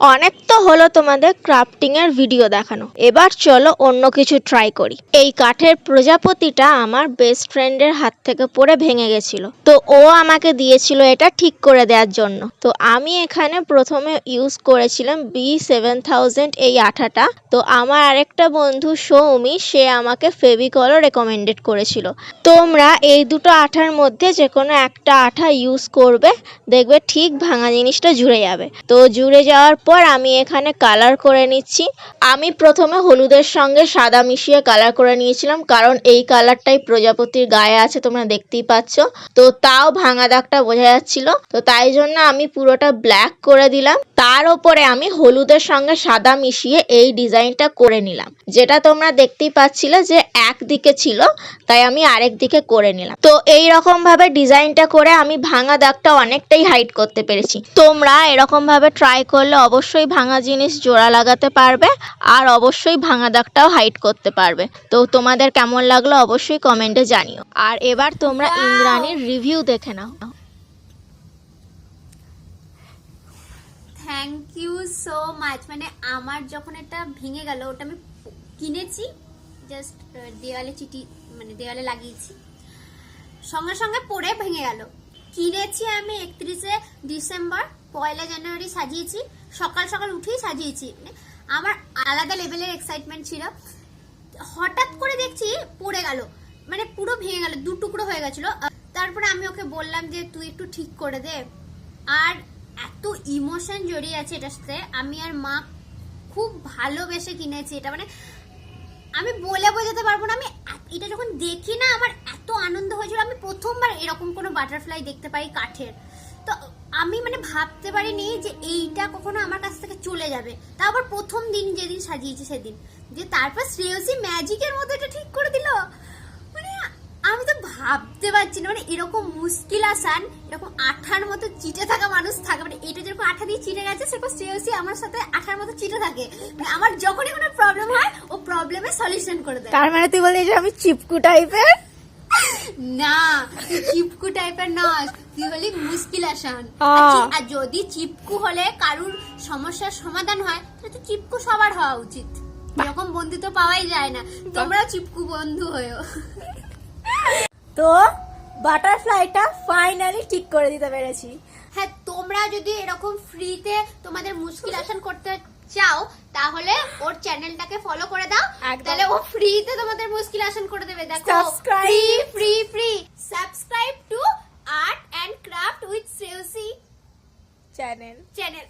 অনেক তো হলো তোমাদের ক্রাফটিং এর ভিডিও দেখানো। এবার চলো অন্য কিছু ট্রাই করি। এই কাঠের প্রজাপতিটা আমার বেস্ট ফ্রেন্ডের হাত থেকে পড়ে ভেঙে গেছিল। তো ও আমাকে দিয়েছিল এটা ঠিক করে দেওয়ার জন্য। তো আমি এখানে প্রথমে ইউজ করেছিলাম বি সেভেন থাউজেন্ড এই আঠাটা। তো আমার আরেকটা বন্ধু সৌমি, সে আমাকে ফেভিকলও রেকমেন্ডেড করেছিল। তোমরা এই দুটো আঠার মধ্যে যে কোনো একটা আঠা ইউজ করবে, দেখবে ঠিক ভাঙা জিনিসটা জুড়ে যাবে। তো জুড়ে যাওয়ার পর আমি এখানে কালার করে নিচ্ছি। আমি প্রথমে হলুদের সঙ্গে সাদা মিশিয়ে কালার করে নিয়েছিলাম, কারণ এই কালারটাই প্রজাপতির গায়ে আছে, তোমরা দেখতেই পাচ্ছ। তো তাও ভাঙা দাগটা বোঝা যাচ্ছিল। তো তাই জন্য আমি পুরোটা ব্ল্যাক করে দিলাম। তার ওপরে আমি হলুদের সঙ্গে সাদা মিশিয়ে এই ডিজাইনটা করে নিলাম। যেটা তোমরা দেখতেই পাচ্ছিলে যে একদিকে ছিল তাই আমি আরেক দিকে করে নিলাম। তো এই রকম ভাবে ডিজাইনটা করে আমি ভাঙা দাগটা অনেকটাই হাইড করতে পেরেছি। তোমরা এরকম ভাবে ট্রাই করলে অবশ্যই ভাঙা জিনিস জোড়া লাগাতে পারবে আর অবশ্যই ভাঙা দাগটাও হাইড করতে পারবে। তো তোমাদের কেমন লাগল অবশ্যই কমেন্টে জানিও। আর এবার তোমরা! ইন্দ্রাণীর রিভিউ দেখে নাও। থ্যাংক ইউ সো মাচ মানে আমার যখন এটা ভেঙে গেল, ওটা আমি কিনেছি জাস্ট দেওয়ালে চিটি মানে দেওয়ালে লাগিয়েছি। সঙ্গে সঙ্গে পরে ভেঙে গেল। কিনেছি আমি একত্রিশে ডিসেম্বর, পয়লা জানুয়ারি সাজিয়েছি, সকাল সকাল উঠেই সাজিয়েছি। মানে আমার আলাদা লেভেলের এক্সাইটমেন্ট ছিল। হঠাৎ করে দেখছি পড়ে গেল। মানে পুরো ভেঙে গেল, দু টুকরো হয়ে গেছিল। তারপরে আমি ওকে বললাম যে, তুই একটু ঠিক করে দে। আর এত ইমোশন জড়িয়ে আছে এটার সাথে। আমি আর মা খুব ভালোবেসে কিনেছি এটা। মানে আমি বলে বোঝাতে পারব না। আমি এটা যখন দেখি না, আমার এত আনন্দ হয়েছিল। আমি প্রথমবার এরকম কোনো বাটারফ্লাই দেখতে পাই কাঠের। তো আমি মানে ভাবতে পারিনি যে এইটা কখনো আমার কাছ থেকে চলে যাবে। তারপর প্রথম দিন যেদিন সাজিয়েছি সেদিন। যে তারপর শ্রেয়সী ম্যাজিকের মতো এটা ঠিক করে দিল। তো ভাবতে পারছি না। মানে এরকম মুশকিল আসান এরকম আঠার মতো চিটে থাকা মানুষ থাকে। মানে এটা যেরকম আঠা দিয়ে চিটে গেছে সেরকম শ্রেয়সী আমার সাথে আঠার মতো চিটে থাকে। মানে আমার যখনই কোনো প্রবলেম হয় ও প্রবলেমের সলিউশন করে দেয়। তার মানে তুই বললি যে আমি চিপকু টাইপের না তুই চিপকু টাইপের নস তুই হলি মুশকিল আসান। আর আর যদি চিপকু হলে কারুর সমস্যার সমাধান হয় তাহলে তো চিপকু সবার হওয়া উচিত। এরকম বন্ধু তো পাওয়াই যায় না। তোমরাও চিপকু বন্ধু হয়েও। তো বাটারফ্লাইটা ফাইনালি ঠিক করে দিতে পেরেছি। হ্যাঁ তোমরা যদি এরকম ফ্রিতে তোমাদের মুশকিল আসান করতে চাও তাহলে ওর চ্যানেলটাকে ফলো করে দাও। তাহলে ও ফ্রিতে তোমাদের মুশকিল আসান করে দেবে। দেখো Subscribe. Free free subscribe to art and craft with Shreyasi channel channel